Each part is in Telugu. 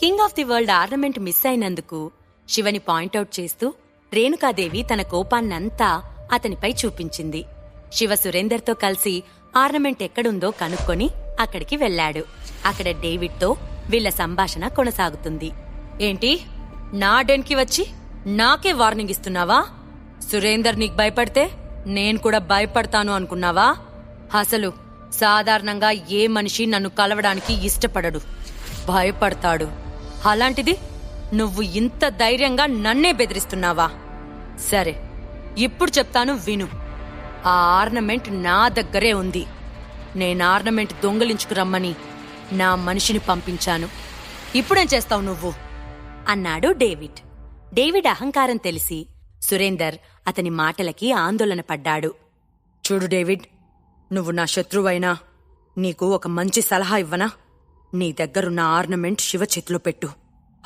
King of the world ornament miss అయినందుకు శివని పాయింట్అవుట్ చేస్తూ రేణుకాదేవి తన కోపాన్నంతా అతనిపై చూపించింది. శివ సురేందర్తో కలిసి ఆర్నమెంట్ ఎక్కడుందో కనుక్కొని అక్కడికి వెళ్ళాడు. అక్కడ డేవిడ్తో వీళ్ళ సంభాషణ కొనసాగుతుంది. ఏంటి? నా డెన్కి వచ్చి నాకే వార్నింగ్ ఇస్తున్నావా? సురేందర్ నీకు భయపడితే నేను కూడా భయపడతాను అనుకున్నావా? అసలు సాధారణంగా ఏ మనిషి నన్ను కలవడానికి ఇష్టపడడు. భయపడతాడు. అలాంటిది నువ్వు ఇంత ధైర్యంగా నన్నే బెదిరిస్తున్నావా? సరే ఇప్పుడు చెప్తాను విను. ఆ ఆర్నమెంట్ నా దగ్గరే ఉంది. నేను ఆర్నమెంట్ దొంగలించుకురమ్మని నా మనిషిని పంపించాను. ఇప్పుడేం చేస్తావు నువ్వు? అన్నాడు డేవిడ్. డేవిడ్ అహంకారం తెలిసి సురేందర్ అతని మాటలకి ఆందోళన పడ్డాడు. చూడు డేవిడ్ నువ్వు నా శత్రువైనా నీకు ఒక మంచి సలహా ఇవ్వనా? నీ దగ్గరున్న ఆర్నమెంట్ శివ చేతిలో పెట్టు.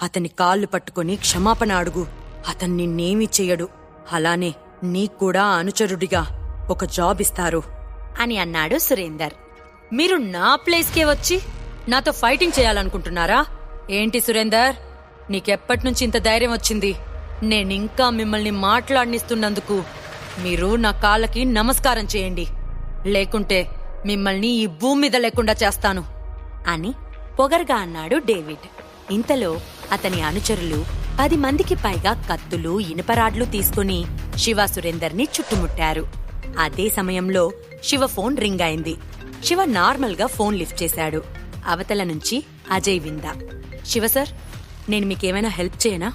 అతని కాళ్ళు పట్టుకొని క్షమాపణ అడుగు. అతన్ని నిన్నేమీ చెయ్యడు. అలానే నీక్కూడా అనుచరుడిగా ఒక జాబ్ ఇస్తారు. అని అన్నాడు సురేందర్. మీరు నా ప్లేస్కే వచ్చి నాతో ఫైటింగ్ చేయాలనుకుంటున్నారా? ఏంటి సురేందర్? నీకెప్పటి నుంచి ఇంత ధైర్యం వచ్చింది? నేనింకా మిమ్మల్ని మాట్లాడనిస్తున్నందుకు మీరు నా కాళ్ళకి నమస్కారం చేయండి. లేకుంటే మిమ్మల్ని ఈ భూమి మీద లేకుండా చేస్తాను. అని పొగర్గా అన్నాడు డేవిడ్. ఇంతలో అతని అనుచరులు పది మందికి పైగా కత్తులు ఇనుపరాడ్లు తీసుకుని శివ సురేందర్ని చుట్టుముట్టారు. అదే సమయంలో శివ ఫోన్ రింగ్ అయింది. శివ నార్మల్గా ఫోన్ లిఫ్ట్ చేశాడు. అవతల నుంచి అజయ్ విందా. శివ సార్ నేను మీకేమైనా హెల్ప్ చేయనా?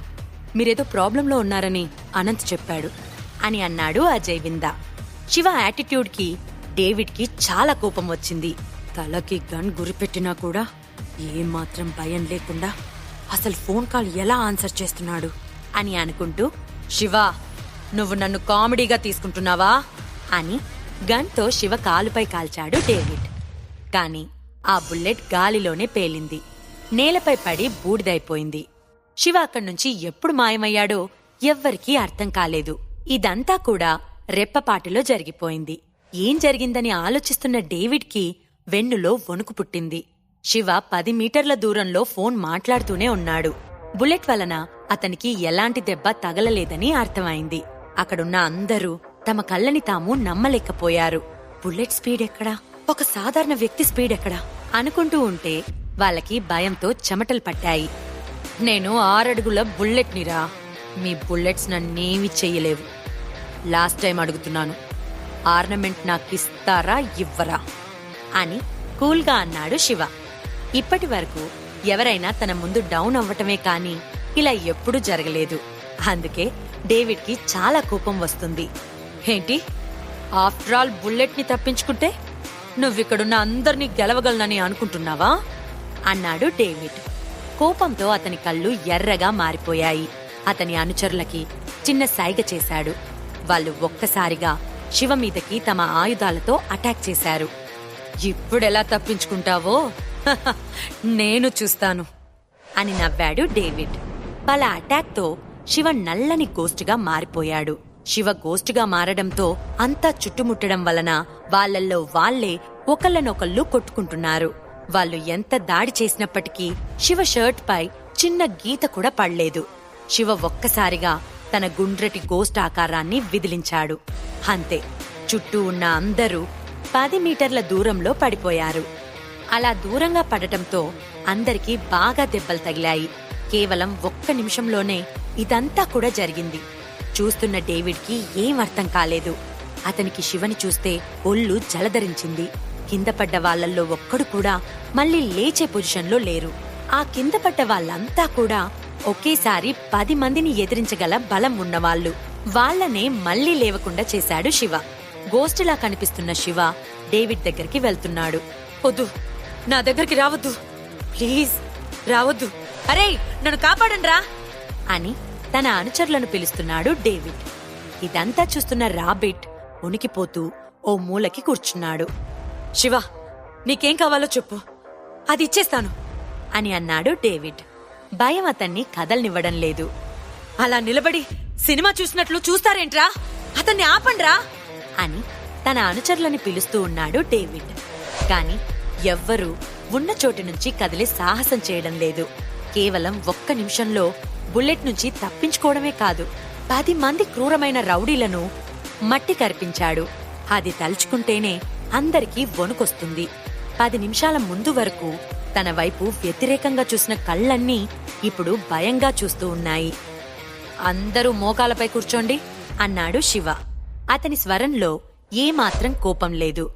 మీరేదో ప్రాబ్లంలో ఉన్నారని అనంత్ చెప్పాడు అని అన్నాడు అజయ్ విందా. శివ యాటిట్యూడ్కి డేవిడ్కి చాలా కోపం వచ్చింది. తలకి గన్ గురిపెట్టినా కూడా ఏమాత్రం భయం లేకుండా అసలు ఫోన్ కాల్ ఎలా ఆన్సర్ చేస్తున్నాడు అని అనుకుంటూ శివ నువ్వు నన్ను కామెడీగా తీసుకుంటున్నావా? అని గన్తో శివ కాలుపై కాల్చాడు డేవిడ్. కాని ఆ బుల్లెట్ గాలిలోనే పేలింది. నేలపై పడి బూడిదైపోయింది. శివ అక్కడి నుంచి ఎప్పుడు మాయమయ్యాడో ఎవ్వరికీ అర్థం కాలేదు. ఇదంతా కూడా రెప్పపాటిలో జరిగిపోయింది. ఏం జరిగిందని ఆలోచిస్తున్న డేవిడ్కి వెన్నులో వణుకు పుట్టింది. శివ పది మీటర్ల దూరంలో ఫోన్ మాట్లాడుతూనే ఉన్నాడు. బుల్లెట్ వలన అతనికి ఎలాంటి దెబ్బ తగలలేదని అర్థమైంది. అక్కడున్న అందరూ తమ కళ్ళని తాము నమ్మలేకపోయారు. బుల్లెట్ స్పీడ్ ఎక్కడా? ఒక సాధారణ వ్యక్తి స్పీడ్ ఎక్కడా? అనుకుంటూ ఉంటే వాళ్ళకి భయంతో చెమటలు పట్టాయి. నేను ఆరడుగుల బుల్లెట్ నిరా మీ బుల్లెట్స్ నన్నేమి చెయ్యలేవు. లాస్ట్ టైం అడుగుతున్నాను. ఆర్నమెంట్ నాకిస్తారా ఇవ్వరా? అని కూల్గా అన్నాడు శివ. ఇప్పటి వరకు ఎవరైనా తన ముందు డౌన్ అవ్వటమే కానీ ఇలా ఎప్పుడూ జరగలేదు. అందుకే డేవిడ్కి చాలా కోపం వస్తుంది. ఏంటి? ఆఫ్టర్ ఆల్ బుల్లెట్ని తప్పించుకుంటే నువ్విక్కడున్న అందరినీ గెలవగలనని అనుకుంటున్నావా? అన్నాడు డేవిడ్. కోపంతో అతని కళ్ళు ఎర్రగా మారిపోయాయి. అతని అనుచరులకి చిన్న సైగ చేశాడు. వాళ్ళు ఒక్కసారిగా శివ మీదకి తమ ఆయుధాలతో అటాక్ చేశారు. ఇప్పుడెలా తప్పించుకుంటావో? నేను చూస్తాను అని నవ్వాడు డేవిడ్. వాళ్ళ అటాక్తో శివ నల్లని గోస్టుగా మారిపోయాడు. శివ గోస్టుగా మారడంతో అంతా చుట్టుముట్టడం వలన వాళ్ళల్లో వాళ్ళే ఒకళ్ళనొకళ్ళు కొట్టుకుంటున్నారు. వాళ్ళు ఎంత దాడి చేసినప్పటికీ శివ షర్ట్ పై చిన్న గీత కూడా పడలేదు. శివ ఒక్కసారిగా తన గుండ్రటి గోస్ట్ ఆకారాన్ని విదిలించాడు. అంతే చుట్టూ ఉన్న అందరూ పది మీటర్ల దూరంలో పడిపోయారు. అలా దూరంగా పడటంతో అందరికీ బాగా దెబ్బలు తగిలాయి. కేవలం ఒక్క నిమిషంలోనే ఇదంతా కూడా జరిగింది. చూస్తున్న డేవిడ్కి ఏం అర్థం కాలేదు. అతనికి శివని చూస్తే ఒళ్ళు జలధరించింది. కింద పడ్డ వాళ్ళల్లో ఒక్కడు కూడా మళ్ళీ లేచే పొజిషన్లో లేరు. ఆ కింద పడ్డ వాళ్ళంతా కూడా ఒకేసారి పది మందిని ఎదిరించగల బలం ఉన్నవాళ్ళు. వాళ్ళనే మళ్ళీ లేవకుండా చేశాడు శివ. గోస్టులా కనిపిస్తున్న శివ డేవిడ్ దగ్గరికి వెళ్తున్నాడు. వద్దు నా దగ్గరికి రావద్దు. ప్లీజ్ రావద్దు. అరే నన్ను కాపాడండిరా. అని తన అనుచరులను పిలుస్తున్నాడు డేవిడ్. ఇదంతా చూస్తున్న రాబిట్ ఉనికిపోతూ ఓ మూలకి కూర్చున్నాడు. శివ నీకేం కావాలో చెప్పు. అది ఇచ్చేస్తాను అని అన్నాడు డేవిడ్. భయం అతన్ని కదల్నివ్వడం లేదు. అలా నిలబడి సినిమా చూసినట్లు చూస్తారేంట్రా? అతన్ని ఆపండ్రా? అని తన అనుచరులని పిలుస్తూ ఉన్నాడు డేవిడ్. కానీ ఎవ్వరూ ఉన్న చోటు నుంచి కదిలి సాహసం చేయడం లేదు. కేవలం ఒక్క నిమిషంలో బుల్లెట్ నుంచి తప్పించుకోవడమే కాదు పది మంది క్రూరమైన రౌడీలను మట్టి కరిపించాడు. అది తలుచుకుంటేనే అందరికీ వణుకొస్తుంది. పది నిమిషాల ముందు వరకు తన వైపు వ్యతిరేకంగా చూసిన కళ్ళన్నీ ఇప్పుడు భయంగా చూస్తూ ఉన్నాయి. అందరూ మోకాలపై కూర్చోండి అన్నాడు శివ. అతని స్వరంలో ఏమాత్రం కోపం లేదు.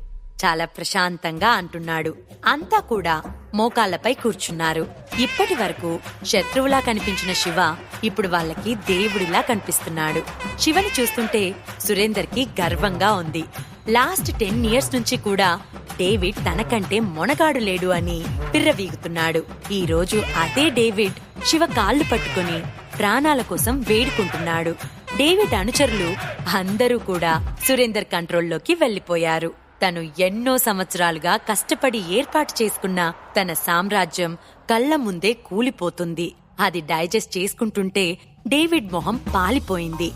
చాలా ప్రశాంతంగా అంటున్నాడు. అంతా కూడా మోకాళ్ళపై కూర్చున్నారు. ఇప్పటి వరకు శత్రువులా కనిపించిన శివ ఇప్పుడు వాళ్ళకి దేవుడిలా కనిపిస్తున్నాడు. శివని చూస్తుంటే సురేందర్కి గర్వంగా ఉంది. లాస్ట్ టెన్ ఇయర్స్ నుంచి కూడా డేవిడ్ తనకంటే మొనగాడు లేడు అని పిర్రవీగుతున్నాడు. ఈ రోజు అదే డేవిడ్ శివ కాళ్ళు పట్టుకుని ప్రాణాల కోసం వేడుకుంటున్నాడు. డేవిడ్ అనుచరులు అందరూ కూడా సురేందర్ కంట్రోల్లోకి వెళ్ళిపోయారు తను ఎన్నో సంవత్సరాలుగా కష్టపడి ఏర్పాటు చేసుకున్న తన సామ్రాజ్యం కళ్ళ ముందే కూలిపోతుంది. అది డైజెస్ట్ చేసుకుంటుంటే డేవిడ్ మొహం పాలిపోయింది.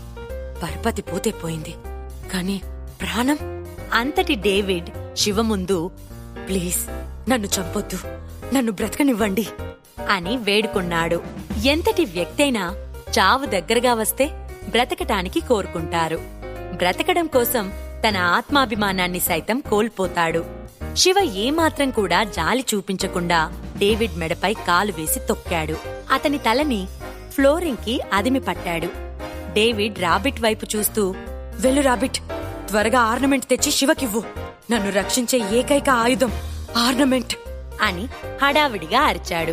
పరపతి పోతే పోయింది. కానీ ప్రాణం? అంతటి డేవిడ్ శివ ముందు ప్లీజ్ నన్ను చంపొద్దు. నన్ను బ్రతకనివ్వండి అని వేడుకున్నాడు. ఎంతటి వ్యక్తైనా చావు దగ్గరగా వస్తే బ్రతకటానికి కోరుకుంటారు. బ్రతకడం కోసం తన ఆత్మాభిమానాన్ని సైతం కోల్పోతాడు. శివ ఏమాత్రం కూడా జాలి చూపించకుండా డేవిడ్ మెడపై కాలు వేసి తొక్కాడు. అతని తలని ఫ్లోరింగ్కి అదిమి పట్టాడు. డేవిడ్ రాబిట్ వైపు చూస్తూ వెళ్ళు రాబిట్ త్వరగా ఆర్నమెంట్ తెచ్చి శివకివ్వు. నన్ను రక్షించే ఏకైక ఆయుధం ఆర్నమెంట్. అని హడావిడిగా అరిచాడు.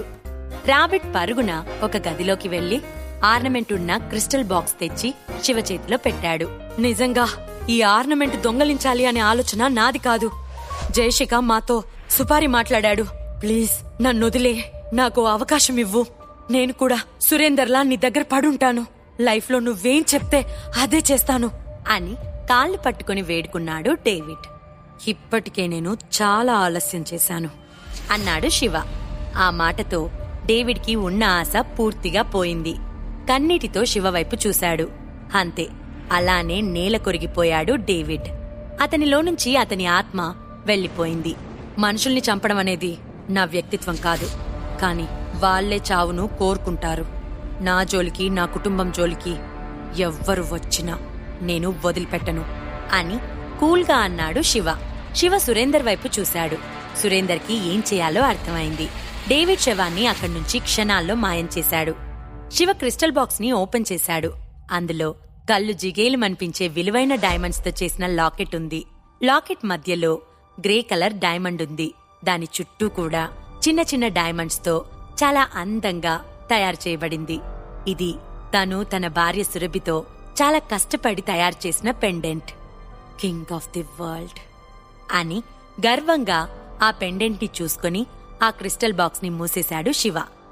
రాబిట్ పరుగున ఒక గదిలోకి వెళ్ళి ఆర్నమెంట్ ఉన్న క్రిస్టల్ బాక్స్ తెచ్చి శివ చేతిలో పెట్టాడు. నిజంగా ఈ ఆర్నమెంట్ దొంగలించాలి అనే ఆలోచన నాది కాదు. జయశిఖ మాతో సుపారి మాట్లాడాడు. ప్లీజ్ నన్ను వదిలే. నాకు అవకాశం ఇవ్వు. నేను కూడా సురేందర్లా నీ దగ్గర పడుంటాను. లైఫ్లో నువ్వేం చెప్తే అదే చేస్తాను అని కాళ్ళు పట్టుకుని వేడుకున్నాడు డేవిడ్. ఇప్పటికే నేను చాలా ఆలస్యం చేశాను అన్నాడు శివ. ఆ మాటతో డేవిడ్కి ఉన్న ఆశ పూర్తిగా పోయింది. కన్నీటితో శివ వైపు చూశాడు. అంతే అలానే నేల కొరిగిపోయాడు డేవిడ్. అతనిలో నుంచి అతని ఆత్మ వెళ్ళిపోయింది. మనుషుల్ని చంపడం అనేది నా వ్యక్తిత్వం కాదు. కాని వాళ్ళే చావును కోరుకుంటారు. నా జోలికి నా కుటుంబం జోలికి ఎవ్వరు వచ్చినా నేను వదిలిపెట్టను అని కూల్గా అన్నాడు శివ. శివ సురేందర్ వైపు చూశాడు. సురేందర్కి ఏం చేయాలో అర్థమైంది. డేవిడ్ శవాన్ని అక్కడి నుంచి క్షణాల్లో మాయం చేశాడు. శివ క్రిస్టల్ బాక్స్ని ఓపెన్ చేశాడు. అందులో కళ్ళు జిగేలుమనిపించే విలువైన డైమండ్స్తో చేసిన లాకెట్ ఉంది. లాకెట్ మధ్యలో గ్రే కలర్ డైమండ్ ఉంది. దాని చుట్టూ కూడా చిన్న చిన్న డైమండ్స్తో చాలా అందంగా తయారు చేయబడింది. ఇది తను తన భార్య సురభితో చాలా కష్టపడి తయారు చేసిన pendant. King of the world అని గర్వంగా ఆ పెండెంట్ని చూసుకుని ఆ క్రిస్టల్ బాక్స్ని మూసేశాడు శివ.